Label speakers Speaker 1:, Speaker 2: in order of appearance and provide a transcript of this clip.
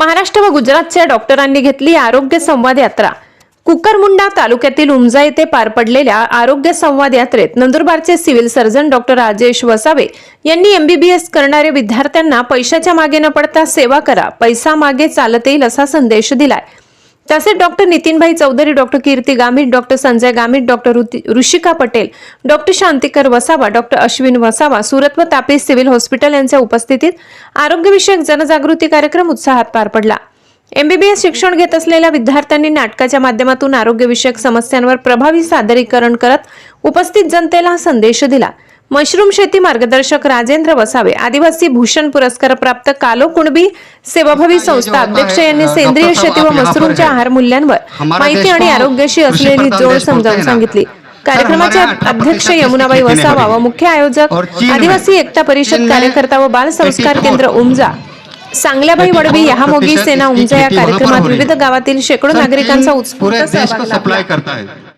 Speaker 1: महाराष्ट्र व गुजरातच्या डॉक्टरांनी घेतली आरोग्य संवाद यात्रा. कुकरमुंडा तालुक्यातील उमजा येथे पार पडलेल्या आरोग्य संवाद यात्रेत नंदुरबारचे civil surgeon doctor Rajesh Vasave यांनी एमबीबीएस करणाऱ्या विद्यार्थ्यांना पैशाच्या मागे न पडता सेवा करा पैसा मागे चालत येईल असा संदेश दिलाय. तसेच doctor Nitinbhai Chaudhari doctor Kirti Gamit doctor Sanjay Gamit doctor Rishika Patel doctor Shantikar Vasava doctor Ashwin Vasava Surat व तापी सिव्हिल हॉस्पिटल यांच्या उपस्थितीत आरोग्यविषयक जनजागृती कार्यक्रम उत्साहात पार पडला. एमबीबीएस शिक्षण घेत असलेल्या विद्यार्थ्यांनी नाटकाच्या माध्यमातून आरोग्यविषयक समस्यांवर प्रभावी सादरीकरण करत उपस्थित जनतेला संदेश दिला. मशरूम शेती मार्गदर्शक राजेंद्र वसावे आदिवासी भूषण पुरस्कार प्राप्त कालो कुणबी सेवाभावी संस्था अध्यक्ष यांनी सेंद्रिय शेती व मशरूमच्या आहार मूल्यांवर माहिती आणि आरोग्याशी असलेली जोड समजावून सांगितली. कार्यक्रमाचे अध्यक्ष यमुनाबाई वसावा व मुख्य आयोजक आदिवासी एकता परिषद कार्यकर्ता व बाल संस्कार केंद्र उमजा सांगल्याबाई वडवी यहामोगी सेना उमजा या कार्यक्रमात विविध गावातील शेकडो नागरिकांचा उत्स्फूर्त सहभाग